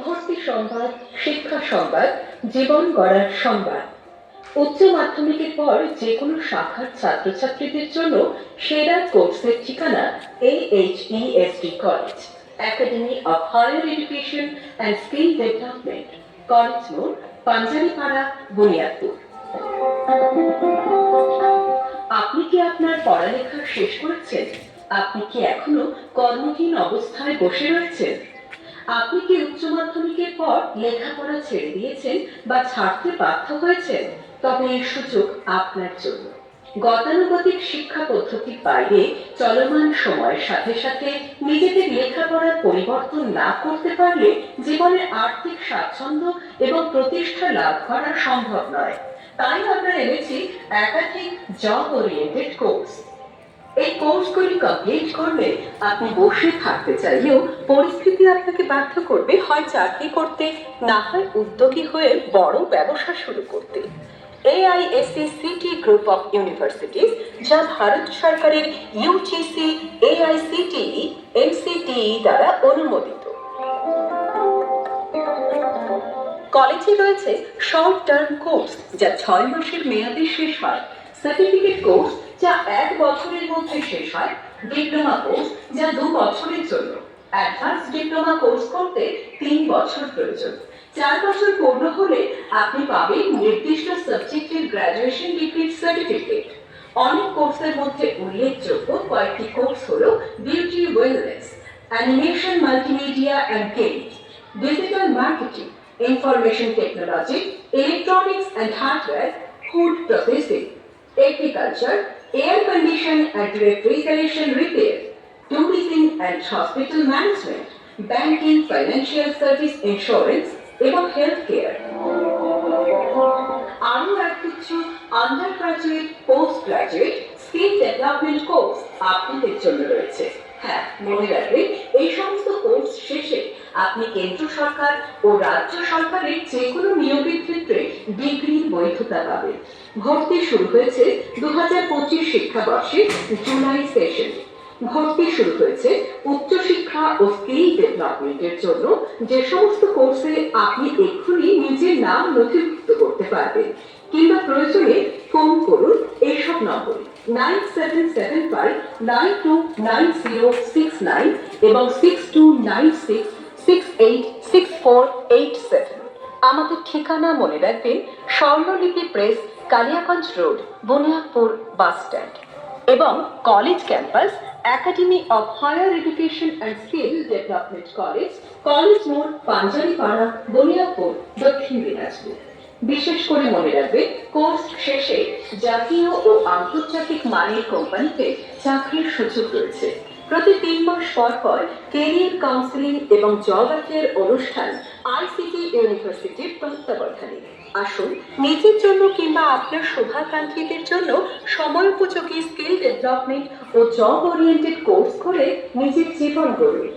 ভর্তি সংবাদ, শিক্ষা সংবাদ, জীবন গড়ার সংবাদ। উচ্চ মাধ্যমিকের পর যে কোনো শাখার ছাত্রছাত্রীদের জন্য সেরা কোর্সের ঠিকানা HESD college academy of higher education and skill development college মোড় পাঞ্জারিপাড়া বুনিয়াদপুর আপনি কি আপনার পড়ালেখা শেষ করেছেন? আপনি কি এখনও কর্মহীন অবস্থায় বসে রয়েছেন? আপনি কি উচ্চ মাধ্যমিকের পর লেখাপড়া ছেড়ে দিয়েছেন বা ছাড়তে বাধ্য হয়েছেন? তবে এই সুযোগ আপনার জন্য। গতানুগতিক শিক্ষা পদ্ধতির বাইরে চলমান সময়ের সাথে সাথে নিজেদের লেখাপড়ার পরিবর্তন না করতে পারলে জীবনে আর্থিক স্বাচ্ছন্দ্য এবং প্রতিষ্ঠা লাভ করা সম্ভব নয়। তাই আমরা এনেছি একাধিক জব ওরিয়েন্টেড কোর্স এই কোর্সগুলি কমপ্লিট করলে আপনি বসে থাকতে চাইলেও পরিস্থিতি আপনাকে বাধ্য করবে, হয় চাকরি করতে, না হয় উদ্যোগী হয়ে বড় ব্যবসা শুরু করতে। এআইএসসি সিটি গ্রুপ অফ যা ভারত সরকারের ইউজিসি এআইসিটিই এনসিটিই দ্বারা অনুমোদিত। কলেজে রয়েছে শর্ট টার্ম কোর্স যা ছয় মাসের মেয়াদে শেষ হয়। সার্টিফিকেট কোর্স যা এক বছরের মধ্যে শেষ হয় ডিপ্লোমা কোর্স যা দু বছরের জন্য। অ্যাডভান্স ডিপ্লোমা কোর্স করতে তিন বছর প্রয়োজন। চার বছর পূর্ণ হলে আপনি পাবেন নির্দিষ্ট সাবজেক্টের গ্র্যাজুয়েশন ডিগ্রির সার্টিফিকেট অনেক কোর্সের মধ্যে উল্লেখযোগ্য কয়েকটি কোর্স হল beauty wellness animation multimedia and games digital marketing information technology electronics and hardware, food processing, agriculture, air condition and refrigeration repair, tourism and hospital management, banking, financial service insurance এবং health care আরও এক কিছু undergraduate postgraduate skill development course আপনাদের জন্য রয়েছে। হ্যাঁ মনে রাখবেন এই সমস্ত কোর্স শেষে আপনি কেন্দ্র সরকার ও রাজ্য সরকারের যে কোনো ক্ষেত্রে ডিগ্রির বৈধতা পাবেন ভর্তি শুরু হয়েছে দু হাজার পঁচিশ শিক্ষাবর্ষে জুলাই সেশনে। ভর্তি শুরু হয়েছে উচ্চশিক্ষা ও স্কিল ডেভেলপমেন্টের জন্য। যে সমস্ত কোর্সে আপনি এক্ষুনি নিজের নাম নথিভুক্ত করতে পারবেন। কিংবা প্রয়োজনে ফোন করুন এইসব নম্বরে। Nine seven seven five nine two nine zero six nine এবং six two nine six six eight, six four eight seven. আমাদের ঠিকানা মনে রাখবেন Swarnalipi press, Kaliaganj road, Buniadpur bus stand. এবং college campus, academy of higher education and skill development college college মোড় পাঞ্জারিপাড়া বনিয়াপুর দক্ষিণ দিনাজপুর। বিশেষ করে মনে রাখবে কোর্স শেষে জাতীয় ও আন্তর্জাতিক মানের কোম্পানিতে চাকরির সুযোগ রয়েছে। প্রতি তিন মাস পর পর কেরিয়ার কাউন্সিলিং এবং জব আর্থের অনুষ্ঠান আইসিটি ইউনিভার্সিটির তত্ত্বাবধানে। আসুন, নিজের জন্য কিংবা আপনার শোভাকাঙ্ক্ষীদের জন্য সময় উপযোগী স্কিল ডেভেলপমেন্ট ও জব ওরিয়েন্টেড কোর্স করে নিজের জীবন গড়ুন